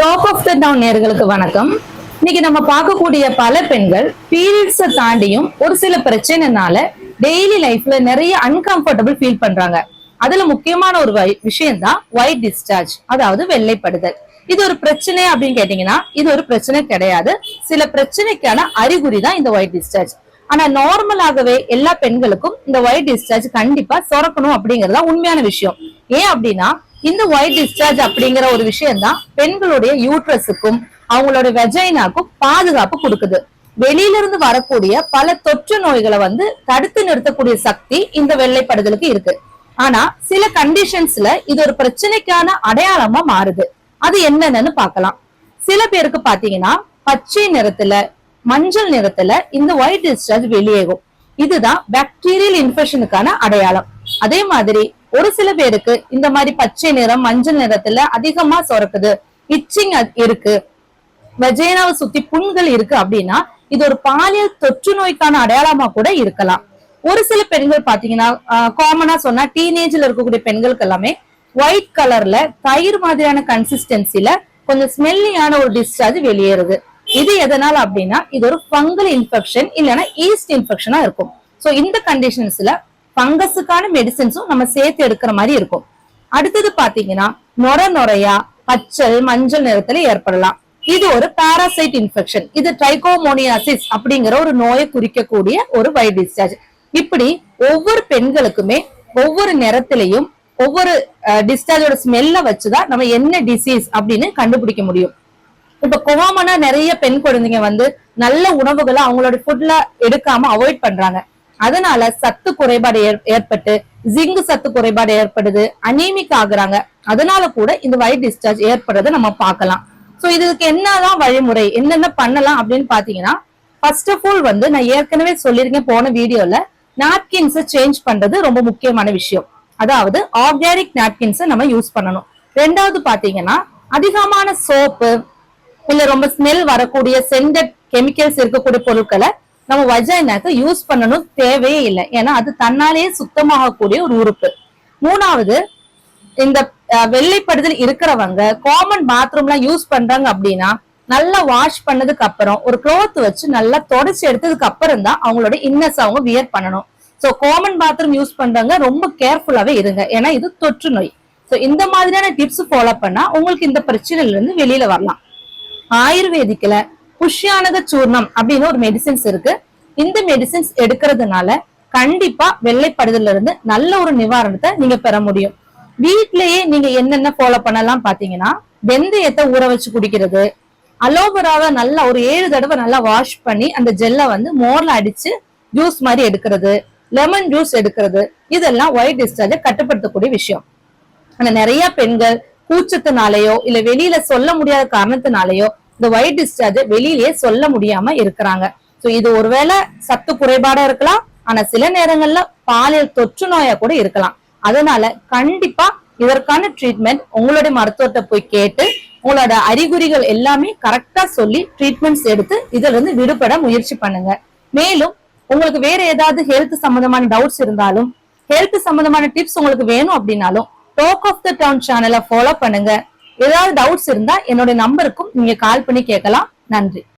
Top of the down நேர்களுக்கு வணக்கம். இன்னைக்கு நம்ம பார்க்கக்கூடிய பல பெண்கள் பீரியட்ஸை தாண்டியும் ஒரு சில பிரச்சனைனால டெய்லி லைஃப்ல நிறைய அன்கம்ஃபர்டபுள் ஃபீல் பண்றாங்க. அதுல முக்கியமான ஒரு விஷயம் தான் ஒயிட் டிஸ்சார்ஜ் அதாவது வெள்ளைப்படுதல். இது ஒரு பிரச்சனை அப்படின்னு கேட்டீங்கன்னா இது ஒரு பிரச்சனை கிடையாது. சில பிரச்சனைக்கான அறிகுறி தான் இந்த ஒயிட் டிஸ்சார்ஜ் ஆனா நார்மலாகவே எல்லா பெண்களுக்கும் இந்த ஒயிட் டிஸ்சார்ஜ் கண்டிப்பா சுரக்கணும் அப்படிங்கறது தான் உண்மையான விஷயம். ஏன் அப்படின்னா இந்த ஒயிட் டிஸ்சார்ஜ் அப்படிங்கிற ஒரு விஷயம் தான் பெண்களுடைய யூட்ரஸுக்கும் அவங்களோட வெஜைனாக்கும் பாதுகாப்பு கொடுக்குது. வெளியில இருந்து வரக்கூடிய பல தொற்று நோய்களை வந்து தடுத்து நிறுத்தக்கூடிய சக்தி இந்த வெள்ளைப்படுதலுக்கு இருக்கு. ஆனா சில கண்டிஷன்ஸ்ல இது ஒரு பிரச்சனைக்கான அடையாளமா மாறுது. அது என்னென்னு பார்க்கலாம். சில பேருக்கு பாத்தீங்கன்னா பச்சை நிறத்துல மஞ்சள் நிறத்துல இந்த ஒயிட் டிஸ்சார்ஜ் வெளியேகும். இதுதான் பாக்டீரியல் இன்ஃபெக்ஷனுக்கான அடையாளம். அதே மாதிரி ஒரு சில பேருக்கு இந்த மாதிரி பச்சை நிறம் மஞ்சள் நிறத்துல அதிகமா சுரக்குது. இச்சிங் இருக்கு. வெஜேனாவை சுத்தி புண்கள் இருக்கு அப்படின்னா இது ஒரு பாலியல் தொற்று நோய்க்கான அடையாளமா கூட இருக்கலாம். ஒரு சில பெண்கள் பாத்தீங்கன்னா காமனா சொன்னா டீனேஜ்ல இருக்கக்கூடிய பெண்களுக்கு எல்லாமே ஒயிட் கலர்ல தயிர் மாதிரியான கன்சிஸ்டன்சில கொஞ்சம் ஸ்மெல்லியான ஒரு டிஸ்சார்ஜ் வெளியேறுது. இது எதனால அப்படின்னா இது ஒரு ஃபங்கல் இன்ஃபெக்ஷன் இல்லைன்னா ஈஸ்ட் இன்ஃபெக்ஷனா இருக்கும். சோ இந்த கண்டிஷன்ஸ்ல பங்கஸுக்கான மெடிசின்ஸும் நம்ம சேர்த்து எடுக்கிற மாதிரி இருக்கும். அடுத்தது பாத்தீங்கன்னா நொர நொறையா பச்சல் மஞ்சள் நிறத்துல ஏற்படலாம். இது ஒரு பாராசைட் இன்ஃபெக்ஷன் இது ட்ரைகோமோனியாசிஸ் அப்படிங்கிற ஒரு நோயை குறிக்கக்கூடிய ஒரு வை டிஸ்சார்ஜ் இப்படி ஒவ்வொரு பெண்களுக்குமே ஒவ்வொரு நிறத்திலையும் ஒவ்வொரு டிஸ்சார்ஜோட ஸ்மெல்ல வச்சுதான் நம்ம என்ன டிசீஸ் அப்படின்னு கண்டுபிடிக்க முடியும். இப்ப கோவமனா நிறைய பெண் குழந்தைங்க வந்து நல்ல உணவுகளை அவங்களோட ஃபுட்ல எடுக்காம அவாய்ட் பண்றாங்க. அதனால சத்து குறைபாடு ஏற்பட்டு ஜிங்கு சத்து குறைபாடு ஏற்படுது அனீமிக் ஆகுறாங்க. அதனால கூட இந்த ஒயிட் டிஸ்சார்ஜ் ஏற்படுறதை நம்ம பார்க்கலாம். சோ இதுக்கு என்னதான் வழிமுறை என்னென்ன பண்ணலாம் அப்படின்னு பாத்தீங்கன்னா ஃபர்ஸ்ட் ஆஃப் ஆல் வந்து நான் ஏற்கனவே சொல்லியிருக்கேன் போன வீடியோல நாப்கின்ஸை சேஞ்ச் பண்றது ரொம்ப முக்கியமான விஷயம். அதாவது ஆர்கானிக் நாப்கின்ஸை நம்ம யூஸ் பண்ணணும். ரெண்டாவது பாத்தீங்கன்னா அதிகமான சோப்பு இல்ல ரொம்ப ஸ்மெல் வரக்கூடிய சென்டட் கெமிக்கல்ஸ் இருக்கக்கூடிய பொருட்களை நம்ம வஜைனாக்கு யூஸ் பண்ணணும் தேவையே இல்லை. ஏன்னா அது தன்னாலேயே சுத்தமாகக்கூடிய ஒரு உறுப்பு. மூணாவது இந்த வெள்ளைப்படுதல் இருக்கிறவங்க காமன் பாத்ரூம்லாம் யூஸ் பண்றாங்க அப்படின்னா நல்லா வாஷ் பண்ணதுக்கு அப்புறம் ஒரு க்ளோத் வச்சு நல்லா தொடச்சு எடுத்ததுக்கு அப்புறம் தான் அவங்களோட இன்னஸ் அவங்க வியர் பண்ணணும். ஸோ காமன் பாத்ரூம் யூஸ் பண்றவங்க ரொம்ப கேர்ஃபுல்லாவே இருங்க. ஏன்னா இது தொற்று நோய். ஸோ இந்த மாதிரியான டிப்ஸ் ஃபாலோ பண்ணா உங்களுக்கு இந்த பிரச்சனையில இருந்து வெளியில வரலாம். ஆயுர்வேதிக்கில் புஷ்யானக சூர்ணம் அப்படின்னு ஒரு மெடிசின்ஸ் இருக்கு. இந்த மெடிசின்ஸ் எடுக்கிறதுனால கண்டிப்பா வெள்ளைப்படுதல இருந்து நல்ல ஒரு நிவாரணத்தை நீங்க பெற முடியும். வீட்லயே நீங்க என்னென்ன ஃபாலோ பண்ணலாம் பாத்தீங்கன்னா வெந்தயத்தை ஊற வச்சு குடிக்கிறது அலோவேராவை நல்லா ஒரு ஏழு தடவை நல்லா வாஷ் பண்ணி அந்த ஜெல்லை வந்து மோர்ல அடிச்சு ஜூஸ் மாதிரி எடுக்கிறது லெமன் ஜூஸ் எடுக்கிறது இதெல்லாம் ஒயிட் டிஸ்சார்ஜை கட்டுப்படுத்தக்கூடிய விஷயம். ஆனா நிறைய பெண்கள் கூச்சத்தினாலேயோ இல்ல வெளியில சொல்ல முடியாத காரணத்தினாலேயோ இந்த ஒயிட் டிஸ்சார்ஜ் வெளியிலேயே சொல்ல முடியாம இருக்கிறாங்க. ஸோ இது ஒருவேளை சத்து குறைபாடா இருக்கலாம். ஆனா சில நேரங்கள்ல பாலியல் தொற்று நோயா கூட இருக்கலாம். அதனால கண்டிப்பா இதற்கான ட்ரீட்மெண்ட் உங்களுடைய மருத்துவத்தை போய் கேட்டு உங்களோட அறிகுறிகள் எல்லாமே கரெக்டா சொல்லி ட்ரீட்மெண்ட்ஸ் எடுத்து இதுல இருந்து விடுபட முயற்சி பண்ணுங்க. மேலும் உங்களுக்கு வேற ஏதாவது ஹெல்த் சம்பந்தமான டவுட்ஸ் இருந்தாலும் ஹெல்த் சம்பந்தமான டிப்ஸ் உங்களுக்கு வேணும் அப்படின்னாலும் டாக் ஆஃப் த டவுன் சேனலை ஃபாலோ பண்ணுங்க. ஏதாவது டவுட்ஸ் இருந்தா என்னோட நம்பருக்கும் நீங்க கால் பண்ணி கேட்கலாம். நன்றி.